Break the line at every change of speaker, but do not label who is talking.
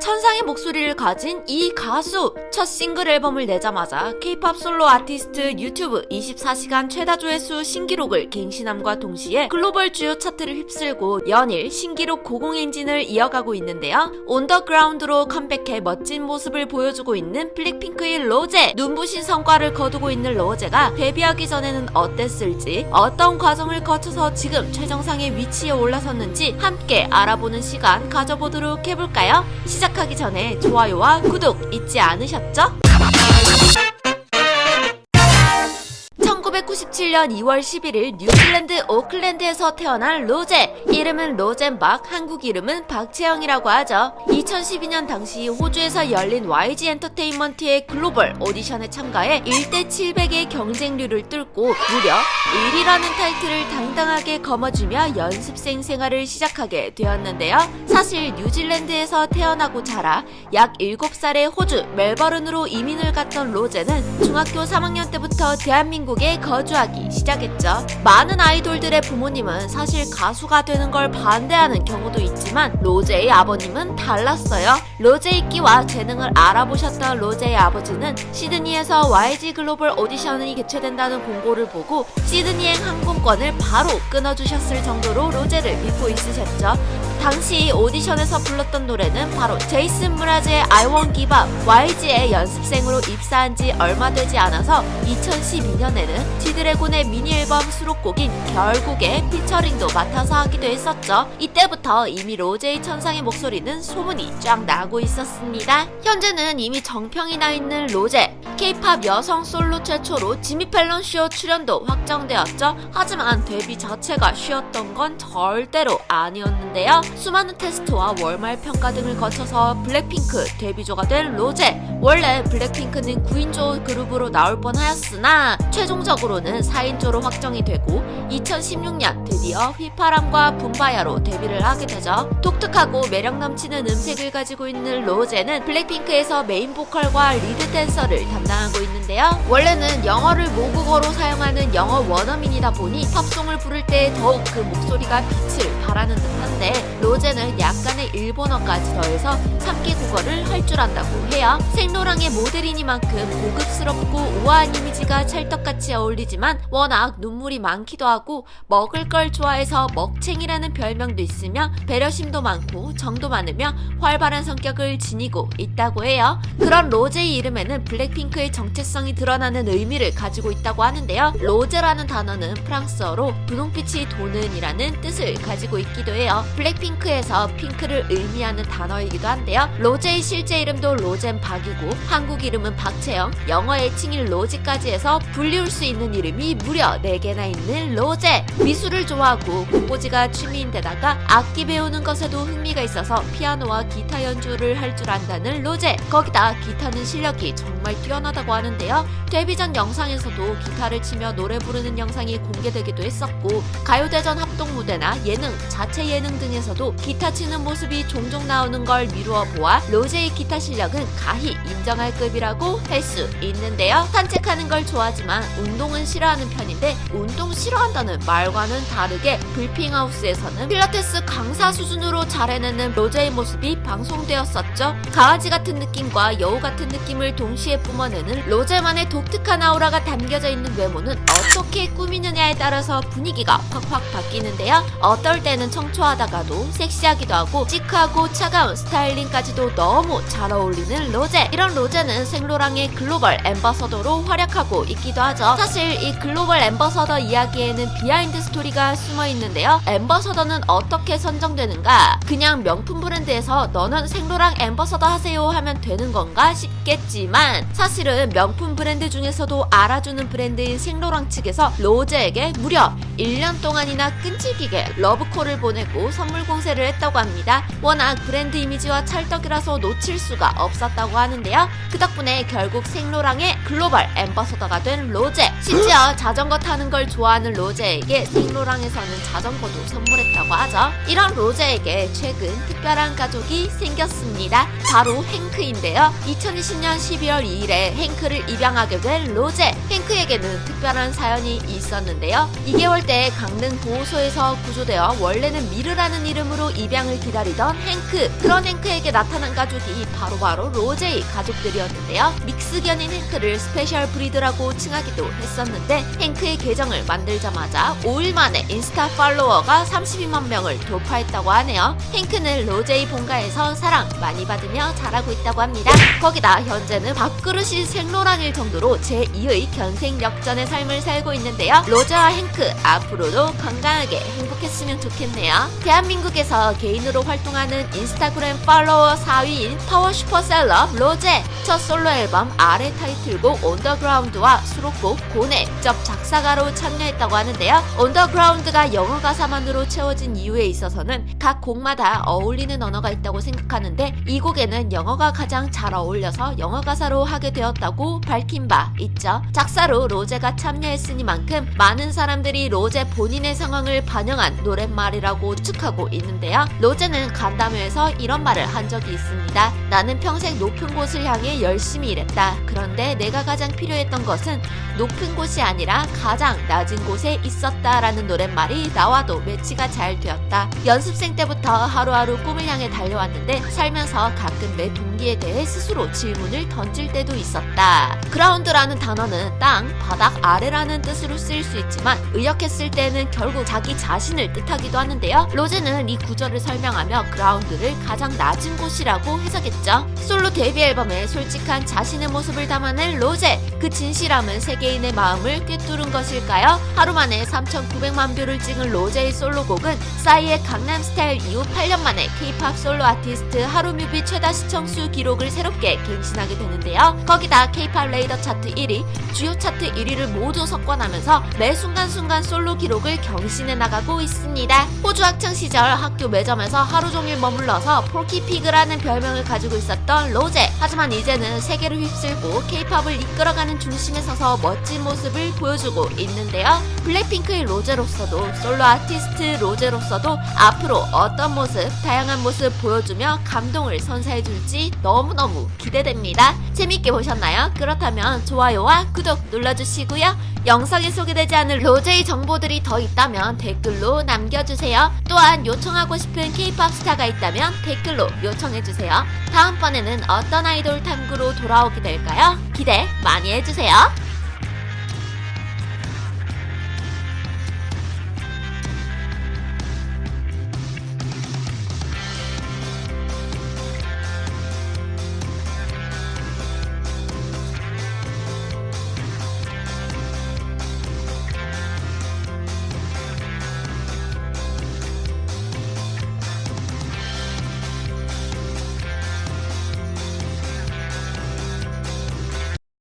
천상의 목소리를 가진 이 가수 첫 싱글 앨범을 내자마자 K-팝 솔로 아티스트 유튜브 24시간 최다 조회수 신기록을 갱신함과 동시에 글로벌 주요 차트를 휩쓸고 연일 신기록 고공 엔진을 이어가고 있는데요. 온더그라운드로 컴백해 멋진 모습을 보여주고 있는 블랙핑크의 로제 눈부신 성과를 거두고 있는 로제가 데뷔하기 전에는 어땠을지 어떤 과정을 거쳐서 지금 최정상의 위치에 올라섰는지 함께 알아보는 시간 가져보도록 해볼까요? 시작 하기 전에 좋아요와 구독 잊지 않으셨죠? 1997년 2월 11일 뉴질랜드 오클랜드에서 태어난 로제. 이름은 로젠 박, 한국 이름은 박채영이라고 하죠. 2012년 당시 호주에서 열린 YG 엔터테인먼트의 글로벌 오디션에 참가해 1대 700의 경쟁률을 뚫고 무려 1위라는 타이틀을 당당하게 거머쥐며 연습생 생활을 시작하게 되었는데요. 사실 뉴질랜드에서 태어나고 자라 약 7살의 호주 멜버른으로 이민을 갔던 로제는 중학교 3학년 때부터 대한민국에 거주하기 시작했죠. 많은 아이돌들의 부모님은 사실 가수가 되는 걸 반대하는 경우도 있지만 로제의 아버님은 달랐어요. 로제의 끼와 재능을 알아보셨던 로제의 아버지는 시드니에서 YG 글로벌 오디션이 개최된다는 공고를 보고 시드니행 항공권을 바로 끊어주셨을 정도로 로제를 믿고 있으셨죠. 당시 오디션에서 불렀던 노래는 바로 제이슨 무라즈의 I Won't Give Up YG의 연습생으로 입사한 지 얼마 되지 않아서 2012년에는 지드래곤의 미니 앨범 수록곡인 결국에 피처링도 맡아서 하기도 했었죠. 이때부터 이미 로제의 천상의 목소리는 소문이 쫙 나고 있었습니다. 현재는 이미 정평이 나 있는 로제. K-팝 여성 솔로 최초로 지미 펠런 쇼 출연도 확정되었죠. 하지만 데뷔 자체가 쉬웠던 건 절대로 아니었는데요. 수많은 테스트와 월말 평가 등을 거쳐서 블랙핑크 데뷔조가 된 로제. 원래 블랙핑크는 9인조 그룹으로 나올 뻔하였으나 최종적으로는 4인조로 확정이 되고 2016년 드디어 휘파람과 붐바야로 데뷔를 하게 되죠. 독특하고 매력 넘치는 음색을 가지고 있는 로제는 블랙핑크에서 메인 보컬과 리드 댄서를 담당하고 있는데요. 원래는 영어를 모국어로 사용하는 영어 원어민이다 보니 팝송을 부를 때 더욱 그 목소리가 빛을 발하는 듯한데 로제는 약간의 일본어까지 더해서 3개 국어를 할 줄 안다고 해요. 생로랑의 모델이니만큼 고급스럽고 우아한 이미지가 찰떡같이 어울리지만 워낙 눈물이 많기도 하고 먹을 걸 좋아해서 먹챙이라는 별명도 있으며 배려심도 많고 정도 많으며 활발한 성격을 지니고 있다고 해요. 그런 로제의 이름에는 블랙핑크의 정체성이 드러나는 의미를 가지고 있다고 하는데요. 로제라는 단어는 프랑스어로 분홍빛이 도는이라는 뜻을 가지고 있기도 해요. 블랙핑크 에서 핑크를 의미하는 단어이기도 한데요. 로제의 실제 이름도 로젠 박이고 한국 이름은 박채영, 영어 애칭인 로지까지 해서 불리울 수 있는 이름이 무려 4개나 있는 로제. 미술을 좋아하고 공보지가 취미인데다가 악기 배우는 것에도 흥미가 있어서 피아노와 기타 연주를 할 줄 안다는 로제. 거기다 기타는 실력이 정말 뛰어나다고 하는데요. 데뷔 전 영상에서도 기타를 치며 노래 부르는 영상이 공개되기도 했었고 가요대전 합동 무대나 예능, 자체 예능 등 에서도 기타 치는 모습이 종종 나오는 걸 미루어 보아 로제의 기타 실력은 가히 인정할 급이라고 할 수 있는데요. 산책하는 걸 좋아하지만 운동은 싫어하는 편인데 운동 싫어한다는 말과는 다르게 불핑하우스에서는 필라테스 강사 수준으로 잘 해내는 로제의 모습이 방송되었었죠. 강아지 같은 느낌과 여우 같은 느낌을 동시에 뿜어내는 로제만의 독특한 아우라가 담겨져 있는 외모는 어떻게 꾸미느냐에 따라서 분위기가 확확 바뀌는데요. 어떨 때는 청초하다가도 섹시하기도 하고 시크하고 차가운 스타일링까지도 너무 잘 어울리는 로제. 이런 로제는 생로랑의 글로벌 엠버서더로 활약하고 있기도 하죠. 사실 이 글로벌 엠버서더 이야기에는 비하인드 스토리가 숨어 있는데요. 엠버서더는 어떻게 선정되는가? 그냥 명품 브랜드에서 너는 생로랑 엠버서더 하세요 하면 되는 건가 싶겠지만 사실은 명품 브랜드 중에서도 알아주는 브랜드인 생로랑 측에서 로제에게 무려 1년 동안이나 끈질기게 러브콜을 보내고 선물 공 세를 했다고 합니다. 워낙 브랜드 이미지와 찰떡이라서 놓칠 수가 없었다고 하는데요. 그 덕분에 결국 생로랑의 글로벌 엠버서더가 된 로제. 심지어 자전거 타는 걸 좋아하는 로제에게 생로랑에서는 자전거도 선물했다고 하죠. 이런 로제에게 최근 특별한 가족이 생겼습니다. 바로 행크인데요. 2020년 12월 2일에 행크를 입양하게 된 로제. 행크에게는 특별한 사연이 있었는데요. 2개월 때 강릉 보호소에서 구조되어 원래는 미르라는 이름 이름으로 입양을 기다리던 행크. 그런 행크에게 나타난 가족이 바로바로 로제의 가족들이었는데요. 믹스견인 행크를 스페셜 브리드라고 칭하기도 했었는데 행크의 계정을 만들자마자 5일 만에 인스타 팔로워가 32만 명을 돌파했다고 하네요. 행크는 로제의 본가에서 사랑 많이 받으며 자라고 있다고 합니다. 거기다 현재는 밥그릇이 생로랑일 정도로 제2의 견생 역전의 삶을 살고 있는데요. 로제와 행크 앞으로도 건강하게 행복했으면 좋겠네요. 대한민국 에서 개인으로 활동하는 인스타그램 팔로워 4위인 파워 슈퍼셀럽 로제 첫 솔로 앨범 아래 타이틀곡 언더그라운드와 수록곡 고네 직접 작사가로 참여했다고 하는데요. 언더그라운드가 영어 가사만으로 채워진 이유에 있어서는 각 곡마다 어울리는 언어가 있다고 생각하는데 이 곡에는 영어가 가장 잘 어울려서 영어 가사로 하게 되었다고 밝힌 바 있죠. 작사로 로제가 참여했으니만큼 많은 사람들이 로제 본인의 상황을 반영한 노랫말이라고 추측하고 있는데요. 로제는 간담회에서 이런 말을 한 적이 있습니다. 나는 평생 높은 곳을 향해 열심히 일했다. 그런데 내가 가장 필요했던 것은 높은 곳이 아니라 가장 낮은 곳에 있었다라는 노랫말이 나와도 매치가 잘 되었다. 연습생 때부터 하루하루 꿈을 향해 달려왔는데 살면서 가끔 내 동 기에 대해 스스로 질문을 던질 때도 있었다. 그라운드라는 단어는 땅, 바닥, 아래라는 뜻으로 쓰일 수 있지만 의역했을 때는 결국 자기 자신을 뜻하기도 하는데요. 로제는 이 구절을 설명하며 그라운드를 가장 낮은 곳이라고 해석했죠. 솔로 데뷔 앨범에 솔직한 자신의 모습을 담아낸 로제. 그 진실함은 세계인의 마음을 꿰뚫은 것일까요? 하루 만에 3,900만 뷰를 찍은 로제의 솔로곡은 싸이의 강남스타일 이후 8년 만에 K-팝 솔로 아티스트 하루 뮤비 최다 시청수 기록을 새롭게 갱신하게 되는데요. 거기다 K-팝 레이더 차트 1위, 주요 차트 1위를 모두 석권하면서 매 순간순간 솔로 기록을 경신해 나가고 있습니다. 호주 학창 시절 학교 매점에서 하루 종일 머물러서 폴키피그라는 별명을 가지고 있었던 로제. 하지만 이제는 세계를 휩쓸고 K-팝을 이끌어가는 중심에 서서 멋진 모습을 보여주고 있는데요. 블랙핑크의 로제로서도 솔로 아티스트 로제로서도 앞으로 어떤 모습, 다양한 모습 보여주며 감동을 선사해줄지 너무너무 기대됩니다. 재밌게 보셨나요? 그렇다면 좋아요와 구독 눌러주시고요. 영상에 소개되지 않은 로제의 정보들이 더 있다면 댓글로 남겨주세요. 또한 요청하고 싶은 K-팝 스타가 있다면 댓글로 요청해주세요. 다음번에는 어떤 아이돌 탐구로 돌아오게 될까요? 기대 많이 해주세요.